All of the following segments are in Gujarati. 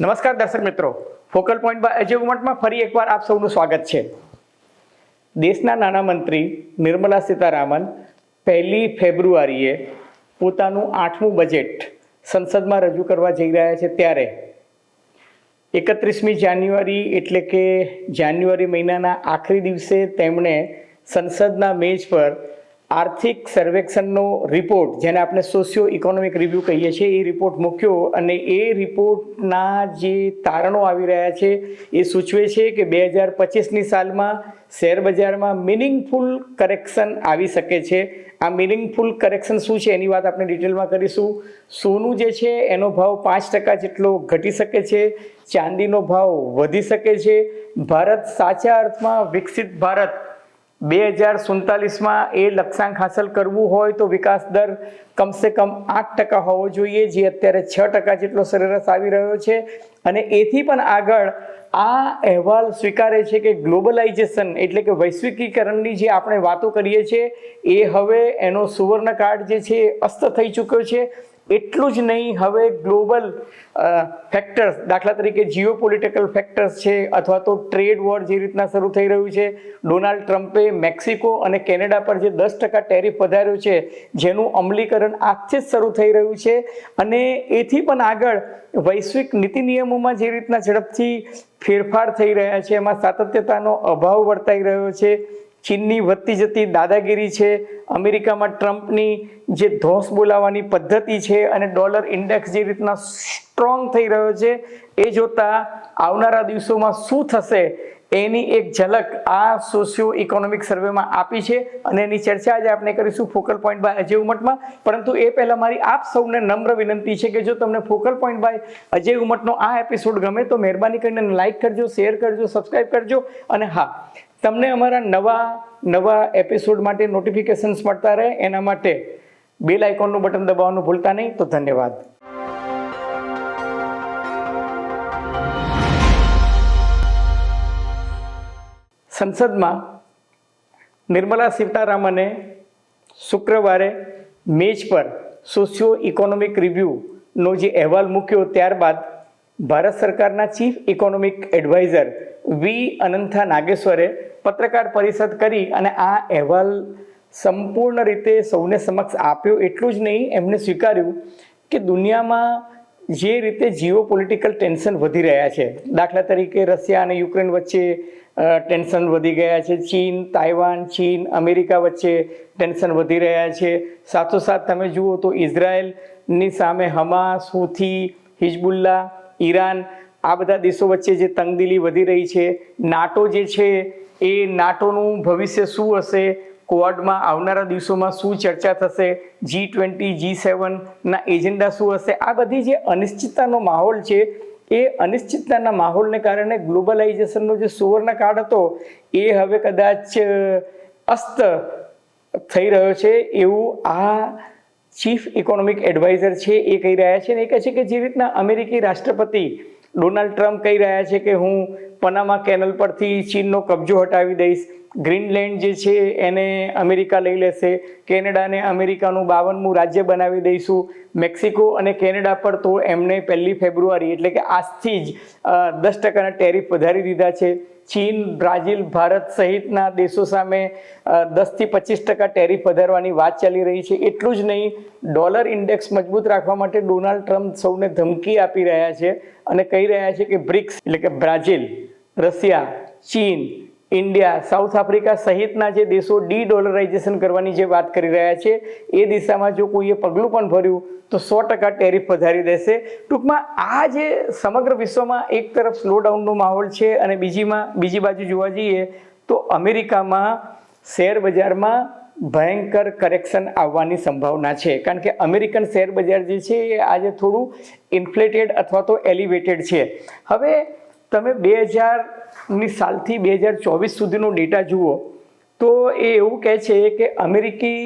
નમસ્કાર દર્શક મિત્રો. ફોકલ પોઈન્ટ બાય અજય ઉમટમાં ફરી એકવાર આપ સૌનું સ્વાગત છે. દેશના નાણામંત્રી નિર્મલા સીતારામન પહેલી ફેબ્રુઆરીએ પોતાનું આઠમું બજેટ સંસદમાં રજૂ કરવા જઈ રહ્યા છે ત્યારે. એકત્રીસમી જાન્યુઆરી એટલે કે જાન્યુઆરી મહિનાના આખરી દિવસે તેમણે સંસદના મેજ પર આર્થિક સર્વેક્ષણનો રિપોર્ટ જેને આપણે સોશિયો ઇકોનોમિક રિવ્યૂ કહીએ છીએ, એ રિપોર્ટ મૂક્યો અને એ રિપોર્ટના જે તારણો આવી રહ્યા છે, એ સૂચવે છે કે બે હજાર પચીસની સાલમાં શેરબજારમાં મિનિંગફુલ કરેક્શન આવી શકે છે. આ મિનિંગફુલ કરેક્શન શું છે એની વાત આપણે ડિટેલમાં કરીશું. સોનું જે છે, એનો ભાવ પાંચ ટકા જેટલો ઘટી શકે છે, ચાંદીનો ભાવ વધી શકે છે. ભારત સાચા અર્થમાં વિકસિત ભારત બે હજાર સુડતાલીસમાં એ લક્ષ્યાંક હાંસલ કરવું હોય તો વિકાસ દર કમસે કમ આઠ ટકા હોવો જોઈએ, જે અત્યારે છ ટકા જેટલો સરેરાશ આવી રહ્યો છે. અને એથી પણ આગળ આ અહેવાલ સ્વીકારે છે કે ગ્લોબલાઇઝેશન એટલે કે વૈશ્વિકીકરણની જે આપણે વાતો કરીએ છીએ, એ હવે એનો સુવર્ણ કાર્ડ જે છે એ અસ્ત થઈ ચૂક્યો છે. એટલું જ નહીં, હવે ગ્લોબલ ફેક્ટર્સ દાખલા તરીકે જીઓ પોલિટિકલ ફેક્ટર્સ છે, અથવા તો ટ્રેડ વોર જે રીતના શરૂ થઈ રહ્યું છે ડોનાલ્ડ ટ્રમ્પે મેક્સિકો અને કેનેડા પર જે દસ ટકા ટેરિફ વધાર્યો છે, જેનું અમલીકરણ આજથી જ શરૂ થઈ રહ્યું છે, અને એથી પણ આગળ વૈશ્વિક નીતિ નિયમોમાં જે રીતના ઝડપથી ફેરફાર થઈ રહ્યા છે, એમાં સાતત્યતાનો અભાવ વર્તાઈ રહ્યો છે ચીનની વધતી જતી દાદાગીરી છે, અમેરિકામાં ટ્રમ્પની જે ધોસ બોલાવવાની પદ્ધતિ છે અને ડોલર ઇન્ડેક્સ જે રીતના સ્ટ્રોંગ થઈ રહ્યો છે, એ જોતા આવનારા દિવસોમાં શું થશે એની એક ઝલક આ સોશિયો ઇકોનોમિક સર્વેમાં આપી છે અને એની ચર્ચા આજે આપણે કરીશું ફોકલ પોઈન્ટ બાય અજય ઉમટમાં. પરંતુ એ પહેલાં મારી આપ સૌને નમ્ર વિનંતી છે કે જો તમને ફોકલ પોઈન્ટ બાય અજય ઉમટનો આ એપિસોડ ગમે તો મહેરબાની કરીને લાઇક કરજો, શેર કરજો સબસ્ક્રાઈબ કરજો અને હા તમને અમારા નવા નવા એપિસોડ માટે નોટિફિકેશન્સ મળતા રહે. એના માટે બેલ આઇકોનનું બટન દબાવવાનું ભૂલતા નહીં. તો ધન્યવાદ. સંસદમાં નિર્મલા સીતારામને શુક્રવારે મેજ પર સોશિયો ઇકોનોમિક રિવ્યૂનો જે અહેવાલ મૂક્યો ત્યારબાદ ભારત સરકારના chief economic adviser V Anantha નાગેશ્વરે પત્રકાર પરિષદ કરી અને આ અહેવાલ સંપૂર્ણ રીતે સૌને સમક્ષ આપ્યો. એટલું જ નહીં, એમણે સ્વીકાર્યું કે દુનિયામાં જે રીતે જીઓ પોલિટિકલ ટેન્શન વધી રહ્યા છે, દાખલા તરીકે રશિયા અને યુક્રેન વચ્ચે ટેન્શન વધી ગયા છે, ચીન, તાઇવાન, ચીન, અમેરિકા વચ્ચે ટેન્શન વધી રહ્યા છે. સાથોસાથ તમે જુઓ તો ઇઝરાયલની સામે હમાસ, હુથી, હિઝબુલ્લા, ઈરાન આ બધા દેશો વચ્ચે જે તંગદિલી વધી રહી છે, નાટો જે છે એ નાટોનું ભવિષ્ય શું હશે? ક્વોડમાં આવનારા દિવસોમાં શું ચર્ચા થશે? જી ટ્વેન્ટી જી સેવનના એજન્ડા શું હશે? આ બધી જે અનિશ્ચિતતાનો માહોલ છે, એ અનિશ્ચિતતાના માહોલને કારણે ગ્લોબલાઇઝેશનનો જે સુવર્ણ કાળ હતો, એ હવે કદાચ અસ્ત થઈ રહ્યો છે એવું આ ચીફ ઇકોનોમિક એડવાઇઝર છે એ કહી રહ્યા છે અને એ કહે છે કે જે રીતના અમેરિકી રાષ્ટ્રપતિ ડોનાલ્ડ ટ્રમ્પ કહી રહ્યા છે કે હું પનામા કેનલ પરથી ચીનનો કબજો હટાવી દઈશ. ગ્રીનલેન્ડ જે છે એને અમેરિકા લઈ લેશે. કેનેડાને અમેરિકાનું બાવનમું રાજ્ય બનાવી દઈશું. મેક્સિકો અને કેનેડા પર તો એમણે પહેલી ફેબ્રુઆરી એટલે કે આજથી જ દસ ટકાના ટેરિફ વધારી દીધા છે. ચીન, બ્રાઝિલ, ભારત સહિતના દેશો સામે દસથી પચીસ ટકા ટેરિફ વધારવાની વાત ચાલી રહી છે. એટલું જ નહીં, ડોલર ઇન્ડેક્સ મજબૂત રાખવા માટે ડોનાલ્ડ ટ્રમ્પ સૌને ધમકી આપી રહ્યા છે અને કહી રહ્યા છે કે બ્રિક્સ એટલે કે બ્રાઝિલ રશિયા, ચીન, ઇન્ડિયા, સાઉથ આફ્રિકા સહિતના જે દેશો ડી ડોલરાઇઝેશન કરવાની જે વાત કરી રહ્યા છે, એ દિશામાં જો કોઈએ પગલું પણ ભર્યું, તો સો ટકા ટેરિફ વધારી દેશે. ટૂંકમાં આ જે સમગ્ર વિશ્વમાં એક તરફ સ્લોડાઉનનો માહોલ છે અને બીજીમાં, બીજી બાજુ જોવા જઈએ, તો અમેરિકામાં શેર બજારમાં ભયંકર કરેક્શન આવવાની સંભાવના છે. કારણ કે અમેરિકન શેર બજાર જે છે, એ આજે થોડું ઇન્ફ્લેટેડ અથવા તો એલિવેટેડ છે. હવે તમે બે હજારની સાલથી બે હજાર ચોવીસ સુધીનો ડેટા જુઓ, તો એ એવું કહે છે કે અમેરિકી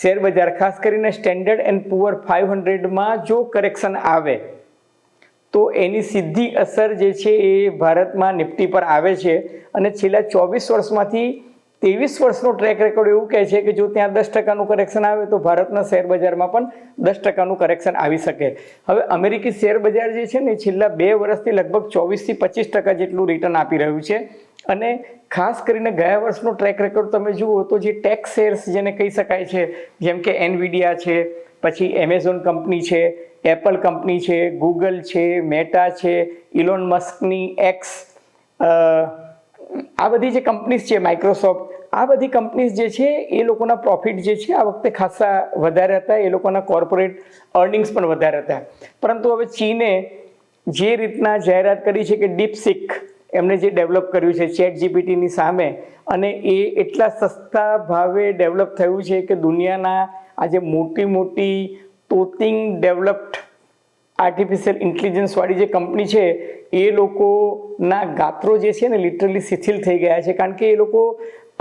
શેર બજાર, ખાસ કરીને સ્ટેન્ડર્ડ એન્ડ પુઅર ફાઇવ હંડ્રેડમાં જો કરેક્શન આવે, તો એની સીધી અસર જે છે એ ભારતમાં નિફ્ટી પર આવે છે. અને છેલ્લા ચોવીસ વર્ષમાંથી ત્રેવીસ વર્ષનો ટ્રેક રેકોર્ડ એવું કહે છે કે જો ત્યાં દસ ટકાનું કરેક્શન આવે તો ભારતના શેર બજારમાં પણ દસ ટકાનું કરેક્શન આવી શકે. હવે અમેરિકી શેર બજાર જે છે ને છેલ્લા બે વર્ષથી લગભગ ચોવીસથી પચીસ ટકા જેટલું રિટર્ન આપી રહ્યું છે. અને ખાસ કરીને ગયા વર્ષનો ટ્રેક રેકોર્ડ તમે જુઓ તો જે ટેક્સ શેર્સ જેને કહી શકાય છે, જેમ કે એનવીડિયા છે, પછી એમેઝોન કંપની છે એપલ કંપની છે ગૂગલ છે મેટા છે ઇલોન મસ્કની એક્સ આ બધી જે કંપનીઝ છે માઇક્રોસોફ્ટ આ બધી કંપનીઝ જે છે, એ લોકોના પ્રોફિટ જે છે, આ વખતે ખાસા વધારે હતા. એ લોકોના કોર્પોરેટ અર્નિંગ્સ પણ વધારે હતા. પરંતુ હવે ચીને જે રીતના જાહેરાત કરી છે કે ડીપસિક એમણે જે ડેવલપ કર્યું છે ચેટ જીપીટીની સામે, અને એ એટલા સસ્તા ભાવે ડેવલપ થયું છે કે દુનિયાના આજે મોટી મોટી તોતિંગ ડેવલપ્ડ આર્ટિફિશિયલ ઇન્ટેલિજન્સવાળી જે કંપની છે, એ લોકોના ગાત્રો જે છે ને લિટરલી શિથિલ થઈ ગયા છે. કારણ કે એ લોકો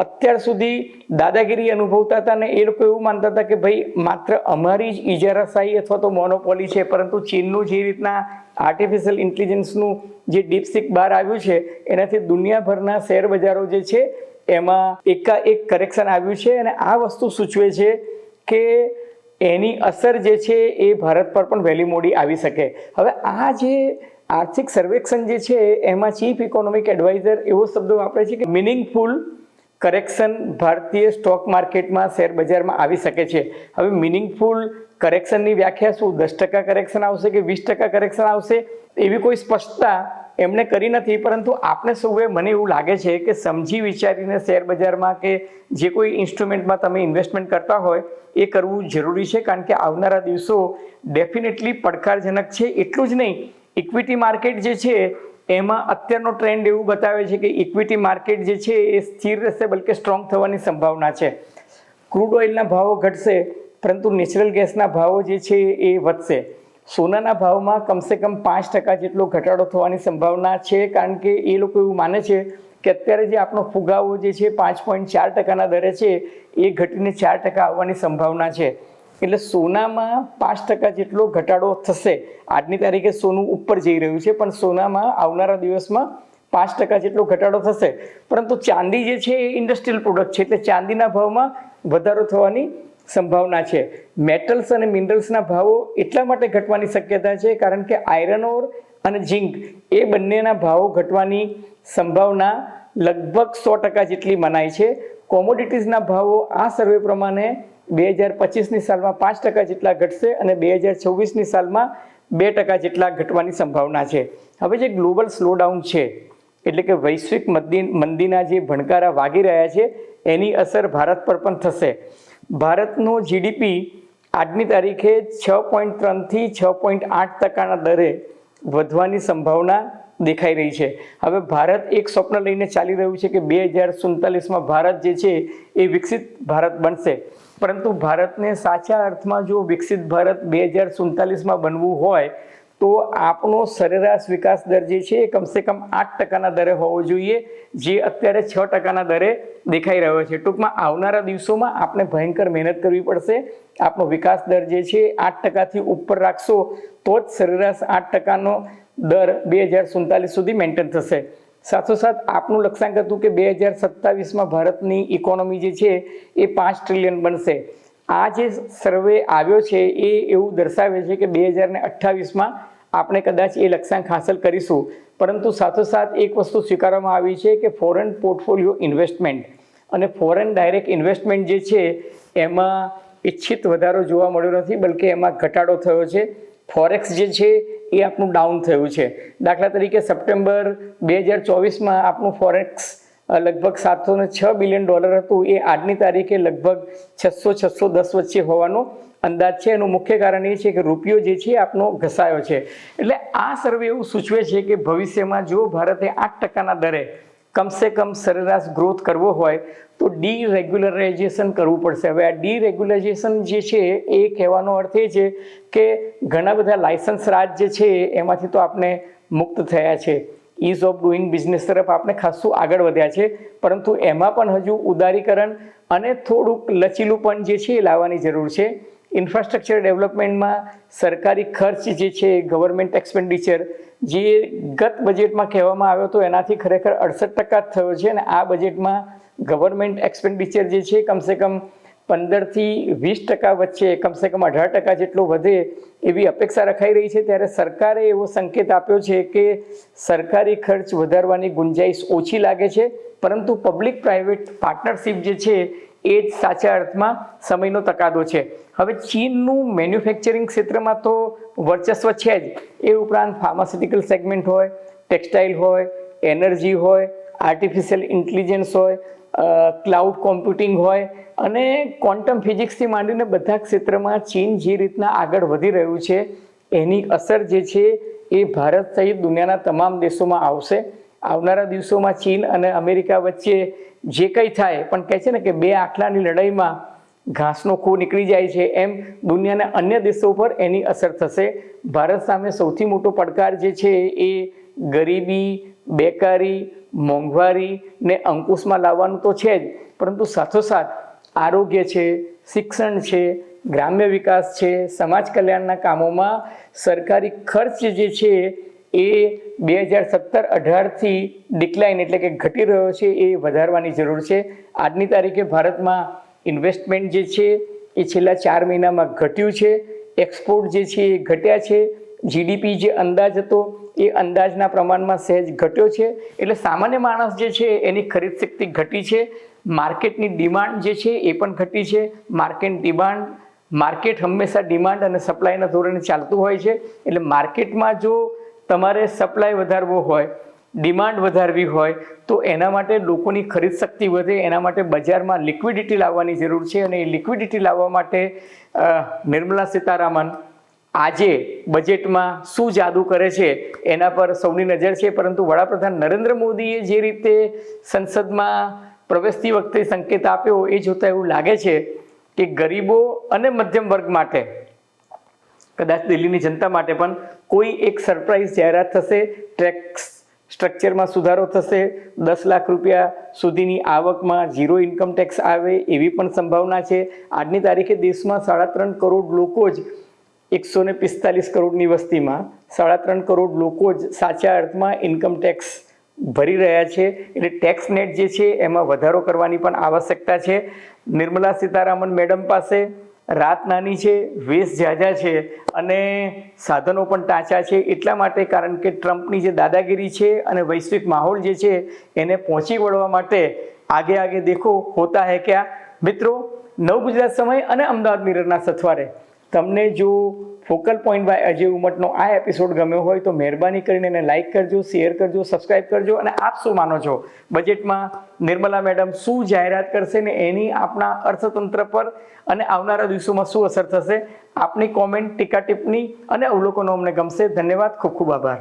અત્યાર સુધી દાદાગીરી અનુભવતા હતા ને એ લોકો એવું માનતા હતા કે ભાઈ માત્ર અમારી જ ઇજારાશાહી અથવા તો મોનોપોલી છે, પરંતુ ચીનનું જે રીતના આર્ટિફિશિયલ ઇન્ટેલિજન્સનું જે ડીપસિક બહાર આવ્યું છે, એનાથી દુનિયાભરના શેર બજારો જે છે, એમાં એકાએક કરેક્શન આવ્યું છે અને આ વસ્તુ સૂચવે છે કે એની અસર જે છે એ ભારત પર પણ વહેલી મોડી આવી શકે. હવે આ જે આર્થિક સર્વેક્ષણ જે છે, એમાં ચીફ ઇકોનોમિક એડવાઇઝર એવો શબ્દ વાપરે છે કે મિનિંગફુલ કરેક્શન ભારતીય સ્ટોક માર્કેટમાં શેર બજારમાં આવી શકે છે. હવે મિનિંગફુલ કરેક્શનની વ્યાખ્યા શું? દસ ટકા કરેક્શન આવશે કે વીસ ટકા કરેક્શન આવશે? એવી કોઈ સ્પષ્ટતા એમણે કરી નથી, પરંતુ આપણે સૌએ મને એવું લાગે છે કે સમજી વિચારીને શેર બજારમાં કે જે કોઈ ઇન્સ્ટ્રુમેન્ટમાં તમે ઇન્વેસ્ટમેન્ટ કરતા હોય, એ કરવું જરૂરી છે, કારણ કે આવનારા દિવસો ડેફિનેટલી પડકારજનક છે. એટલું જ નહીં, ઇક્વિટી માર્કેટ જે છે, એમાં અત્યારનો ટ્રેન્ડ એવું બતાવે છે કે ઇક્વિટી માર્કેટ જે છે, એ સ્થિર રહેશે, બલકે સ્ટ્રોંગ થવાની સંભાવના છે. ક્રૂડ ઓઇલના ભાવો ઘટશે, પરંતુ નેચરલ ગેસના ભાવો જે છે, એ વધશે. સોનાના ભાવમાં કમસે કમ પાંચ ટકા જેટલો ઘટાડો થવાની સંભાવના છે, કારણ કે એ લોકો એવું માને છે કે અત્યારે જે આપણો ફુગાવો જે છે, પાંચ પોઈન્ટ ચાર ટકાના દરે છે, એ ઘટીને ચાર ટકા આવવાની સંભાવના છે. એટલે સોનામાં પાંચ ટકા જેટલો ઘટાડો થશે, આજની તારીખે સોનું ઉપર જઈ રહ્યું છે, પણ સોનામાં આવનારા દિવસમાં પાંચ ટકા જેટલો ઘટાડો થશે. પરંતુ ચાંદી જે છે, એ ઇન્ડસ્ટ્રીયલ પ્રોડક્ટ છે, એટલે ચાંદીના ભાવમાં વધારો થવાની સંભાવના છે. મેટલ્સ અને મિનરલ્સના ભાવો એટલા માટે ઘટવાની શક્યતા છે કારણ કે આયરન ઓર અને ઝીંક એ બંનેના ભાવો ઘટવાની સંભાવના લગભગ સો ટકા જેટલી મનાય છે. કોમોડિટીઝના ભાવો આ સર્વે પ્રમાણે બે હજાર પચીસની સાલમાં પાંચ ટકા જેટલા ઘટશે અને બે હજાર છવ્વીસની સાલમાં બે ટકા જેટલા ઘટવાની સંભાવના છે. હવે જે ગ્લોબલ સ્લોડાઉન છે, એટલે કે વૈશ્વિક મંદી મંદીના જે ભણકારા વાગી રહ્યા છે, એની અસર ભારત પર પણ થશે. ભારતનો જીડીપી આજની તારીખે છ પોઈન્ટ ત્રણથી છ પોઈન્ટ આઠ ટકાના દરે વધવાની સંભાવના દેખાઈ રહી છે. હવે ભારત એક સ્વપ્ન લઈને ચાલી રહ્યું છે કે બે હજાર સુડતાલીસમાં ભારત જે છે એ વિકસિત ભારત બનશે. પરંતુ ભારતને સાચા અર્થમાં જો વિકસિત ભારત બે હજાર સુડતાલીસમાં બનવું હોય તો આપણો સરેરાશ વિકાસ દર જે છે એ કમસે કમ આઠ ટકાના દરે હોવો જોઈએ, જે અત્યારે છ ટકાના દરે દેખાઈ રહ્યો છે. ટૂંકમાં આવનારા દિવસોમાં આપણે ભયંકર મહેનત કરવી પડશે. આપણો વિકાસ દર જે છે આઠ ટકાથી ઉપર રાખશો, તો જ સરેરાશ આઠ ટકાનો દર બે હજાર સુડતાલીસ સુધી મેન્ટેન થશે. સાથોસાથ આપનું લક્ષ્યાંક હતું કે બે હજાર સત્તાવીસમાં ભારતની ઇકોનોમી જે છે એ પાંચ ટ્રિલિયન બનશે. આ જે સર્વે આવ્યો છે એ એવું દર્શાવે છે કે બે હજાર ને અઠ્ઠાવીસમાં આપણે કદાચ એ લક્ષ્યાંક હાંસલ કરીશું. પરંતુ સાથોસાથ એક વસ્તુ સ્વીકારવામાં આવી છે કે ફોરેન પોર્ટફોલિયો ઇન્વેસ્ટમેન્ટ અને ફોરેન ડાયરેક્ટ ઇન્વેસ્ટમેન્ટ જે છે, એમાં ઈચ્છિત વધારો જોવા મળ્યો નથી, બલકે એમાં ઘટાડો થયો છે. ફોરેક્સ જે છે, એ આપણું ડાઉન થયું છે. દાખલા તરીકે સપ્ટેમ્બર બે હજાર ચોવીસમાં આપણું ફોરેક્સ લગભગ સાતસો ને છ બિલિયન ડોલર હતું. એ આજની તારીખે લગભગ છસો છસો દસ વચ્ચે હોવાનો અંદાજ છે, એનું મુખ્ય કારણ એ છે કે રૂપિયો જે છે આપનો ઘસાયો છે. એટલે આ સર્વે એવું સૂચવે છે કે ભવિષ્યમાં જો ભારતે આઠ ટકાના દરે કમસે કમ સરેરાશ ગ્રોથ કરવો હોય, તો ડી રેગ્યુલરાઇઝેશન કરવું પડશે. હવે આ ડી રેગ્યુલરાઇઝેશન જે છે એ કહેવાનો અર્થ એ છે કે ઘણા બધા લાયસન્સ રાજ જે છે એમાંથી તો આપણે મુક્ત થયા છે. ઇઝ ઓફ ડુઈંગ બિઝનેસ તરફ આપણે ખાસું આગળ વધ્યા છે. પરંતુ એમાં પણ હજુ ઉદારીકરણ અને થોડુંક લચીલું પણ જે છે એ લાવવાની જરૂર છે. ઇન્ફ્રાસ્ટ્રક્ચર ડેવલપમેન્ટમાં સરકારી ખર્ચ જે છે ગવર્મેન્ટ એક્સપેન્ડિચર જે ગત બજેટમાં કહેવામાં આવ્યો હતો, એનાથી ખરેખર અડસઠ ટકા થયો છે અને આ બજેટમાં ગવર્મેન્ટ એક્સપેન્ડિચર જે છે, કમસે કમ પંદરથી વીસ ટકા વચ્ચે, કમસે કમ અઢાર ટકા જેટલો વધે એવી અપેક્ષા રખાઈ રહી છે. ત્યારે સરકારે એવો સંકેત આપ્યો છે કે સરકારી ખર્ચ વધારવાની ગુંજાઈશ ઓછી લાગે છે, પરંતુ પબ્લિક પ્રાઇવેટ પાર્ટનરશિપ જે છે એ જ સાચા અર્થમાં સમયનો તકાદો છે. હવે ચીનનું મેન્યુફેક્ચરિંગ ક્ષેત્રમાં તો વર્ચસ્વ છે જ. એ ઉપરાંત ફાર્માસ્યુટિકલ સેગમેન્ટ હોય ટેક્સટાઇલ હોય એનર્જી હોય આર્ટિફિશિયલ ઇન્ટેલિજન્સ હોય ક્લાઉડ કોમ્પ્યુટિંગ હોય અને ક્વોન્ટમ ફિઝિક્સથી માંડીને બધા ક્ષેત્રમાં ચીન જે રીતના આગળ વધી રહ્યું છે, એની અસર જે છે એ ભારત સહિત દુનિયાના તમામ દેશોમાં આવશે. આવનારા દિવસોમાં ચીન અને અમેરિકા વચ્ચે જે કંઈ થાય, પણ કહે છે ને કે બે આખલાની લડાઈમાં ઘાસનો ખો નીકળી જાય છે, એમ દુનિયાના અન્ય દેશો પર એની અસર થશે. ભારત સામે સૌથી મોટો પડકાર જે છે એ ગરીબી, બેકારી, મોંઘવારી ને અંકુશમાં લાવવાનું તો છે જ, પરંતુ સાથોસાથ આરોગ્ય છે, શિક્ષણ છે, ગ્રામ્ય વિકાસ છે, સમાજ કલ્યાણના કામોમાં સરકારી ખર્ચ જે છે એ બે હજાર સત્તર અઢારથી ડિક્લાઇન એટલે કે ઘટી રહ્યો છે, એ વધારવાની જરૂર છે. આજની તારીખે ભારતમાં ઇન્વેસ્ટમેન્ટ જે છે, એ છેલ્લા ચાર મહિનામાં ઘટ્યું છે. એક્સપોર્ટ જે છે, એ ઘટ્યા છે. જીડીપી જે અંદાજ હતો, એ અંદાજના પ્રમાણમાં સહેજ ઘટ્યો છે. એટલે સામાન્ય માણસ જે છે, એની ખરીદ શક્તિ ઘટી છે. માર્કેટની ડિમાન્ડ જે છે, એ પણ ઘટી છે. માર્કેટ ડિમાન્ડ માર્કેટ હંમેશા ડિમાન્ડ અને સપ્લાયના ધોરણે ચાલતું હોય છે. એટલે માર્કેટમાં જો તમારે સપ્લાય વધારવો હોય ડિમાન્ડ વધારવી હોય, તો એના માટે લોકોની ખરીદ શક્તિ વધે, એના માટે બજારમાં લિક્વિડિટી લાવવાની જરૂર છે અને એ લિક્વિડિટી લાવવા માટે નિર્મલા સીતારામન આજે બજેટમાં શું જાદુ કરે છે એના પર સૌની નજર છે, પરંતુ વડાપ્રધાન નરેન્દ્ર મોદીએ જે રીતે સંસદમાં પ્રવેશતી વખતે સંકેત આપ્યો એ જોતાં એવું લાગે છે કે ગરીબો અને મધ્યમ વર્ગ માટે, કદાચ દિલ્હીની જનતા માટે પણ કોઈ એક સરપ્રાઇઝ જાહેરાત થશે, ટેક્સ સ્ટ્રક્ચરમાં સુધારો થશે, દસ લાખ રૂપિયા સુધીની આવકમાં ઝીરો ઇન્કમ ટેક્સ આવે એવી પણ સંભાવના છે. આજની તારીખે દેશમાં સાડા ત્રણ કરોડ લોકો જ એકસો ને પિસ્તાલીસ કરોડની વસ્તીમાં સાડા ત્રણ કરોડ લોકો જ સાચા અર્થમાં ઇન્કમ ટેક્સ ભરી રહ્યા છે. એટલે ટેક્સ નેટ જે છે, એમાં વધારો કરવાની પણ આવશ્યકતા છે. નિર્મલા સીતારામન મેડમ પાસે રાત નાની છે, વેશ ઝાઝા છે અને સાધનો પણ ટાંચા છે. એટલા માટે કારણ કે ટ્રમ્પની જે દાદાગીરી છે અને વૈશ્વિક માહોલ જે છે એને પહોંચી વળવા માટે આગે આગે દેખો હોતા હે ક્યાં? મિત્રો નવ ગુજરાત સમય અને અમદાવાદ મિરરના સથવારે. તમને જો ફોકલ પોઈન્ટ બાય અજય ઉમટનો આ એપિસોડ ગમ્યો હોય તો મહેરબાની કરીને એને લાઇક કરજો શેર કરજો સબસ્ક્રાઇબ કરજો અને આપ શું માનો છો? બજેટમાં નિર્મલા મેડમ શું જાહેરાત કરશે ને એની આપણા અર્થતંત્ર પર અને આવનારા દિવસોમાં શું અસર થશે? આપની કોમેન્ટ ટીકા ટિપ્પણી અને અવલોકનો અમને ગમશે. ધન્યવાદ, ખૂબ ખૂબ આભાર.